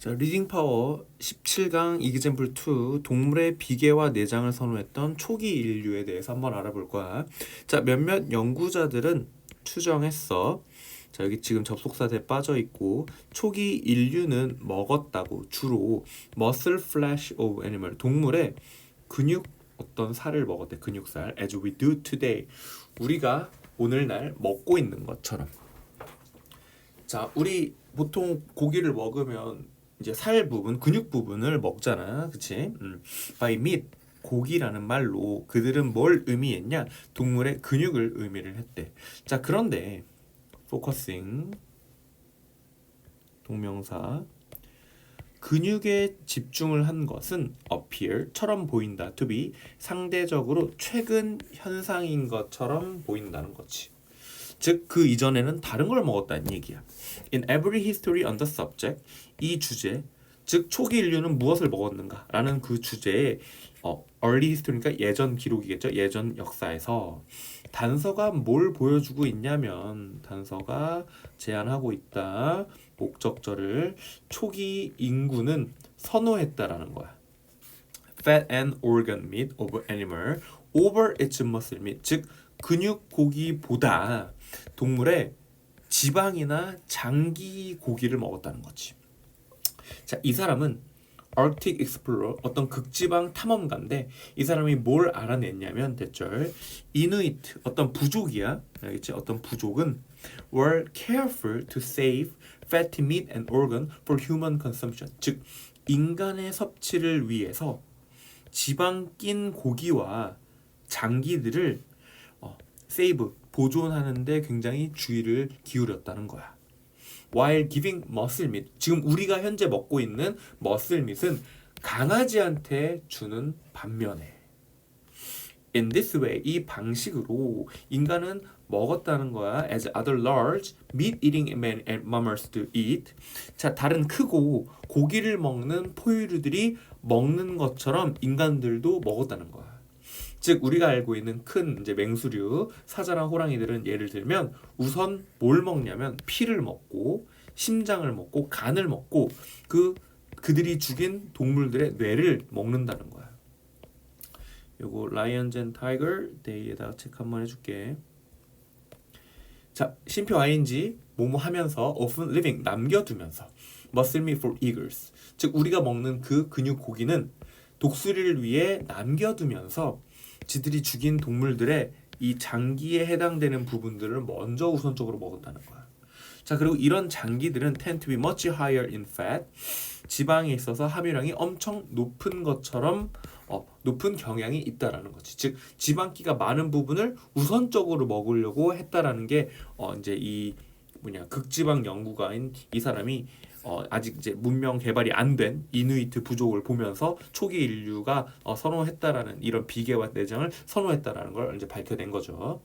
자, 리딩 파워 17강 이기잼플 2 동물의 비계와 내장을 선호했던 초기 인류에 대해서 한번 알아볼 거야. 자, 몇몇 연구자들은 추정했어. 자, 여기 지금 접속사에 빠져 있고 초기 인류는 먹었다고 주로 muscle flesh of animal 동물의 근육 어떤 살을 먹었대. 근육살 as we do today. 우리가 오늘날 먹고 있는 것처럼. 자, 우리 보통 고기를 먹으면 이제 살 부분, 근육 부분을 먹잖아, 그치? 음. by meat, 고기라는 말로 그들은 뭘 의미했냐? 동물의 근육을 의미를 했대. 자, 그런데 focusing 동명사 근육에 집중을 한 것은 appear처럼 보인다, to be 상대적으로 최근 현상인 것처럼 보인다는 거지. 즉 그 이전에는 다른 걸 먹었다는 얘기야. In every history on the subject 이 주제 즉 초기 인류는 무엇을 먹었는가라는 그 주제에 어, early history니까 예전 기록이겠죠. 예전 역사에서 단서가 뭘 보여주고 있냐면 단서가 제안하고 있다. 목적절을 초기 인구는 선호했다라는 거야. fat and organ meat of animal over its muscle meat 즉 근육 고기보다 동물의 지방이나 장기 고기를 먹었다는 거지. 자, 이 사람은 Arctic Explorer 어떤 극지방 탐험가인데 이 사람이 뭘 알아냈냐면 대절 이누이트 어떤 부족이야 알겠지 어떤 부족은 were careful to save fatty meat and organ for human consumption 즉 인간의 섭취를 위해서 지방 낀 고기와 장기들을 어, 세이브 보존하는데 굉장히 주의를 기울였다는 거야. while giving muscle meat 지금 우리가 현재 먹고 있는 muscle meat은 강아지한테 주는 반면에. In this way 이 방식으로 인간은 먹었다는 거야. As other large meat eating mammals do eat. 자 다른 크고 고기를 먹는 포유류들이 먹는 것처럼 인간들도 먹었다는 거야 즉 우리가 알고 있는 큰 이제 맹수류 사자나 호랑이들은 예를 들면 우선 뭘 먹냐면 피를 먹고 심장을 먹고 간을 먹고 그 그들이 죽인 동물들의 뇌를 먹는다는 거야. 요거 라이언 젠 타이거 데이에다가 한번 해줄게. 자 심표 ing 뭐뭐 하면서 often living 남겨두면서 muscle meat for eagles 즉 우리가 먹는 그 근육 고기는 독수리를 위해 남겨두면서 지들이 죽인 동물들의 이 장기에 해당되는 부분들을 먼저 우선적으로 먹었다는 거야. 자 그리고 이런 장기들은 tend to be much higher in fat 지방에 있어서 함유량이 엄청 높은 것처럼 어, 높은 경향이 있다라는 거지. 즉 지방기가 많은 부분을 우선적으로 먹으려고 했다라는 게 어, 이제 이 뭐냐 극지방 연구가인 이 사람이 어, 아직 이제 문명 개발이 안 된 이누이트 부족을 보면서 초기 인류가 어, 선호했다라는 이런 비계와 내장을 선호했다라는 걸 이제 밝혀낸 거죠.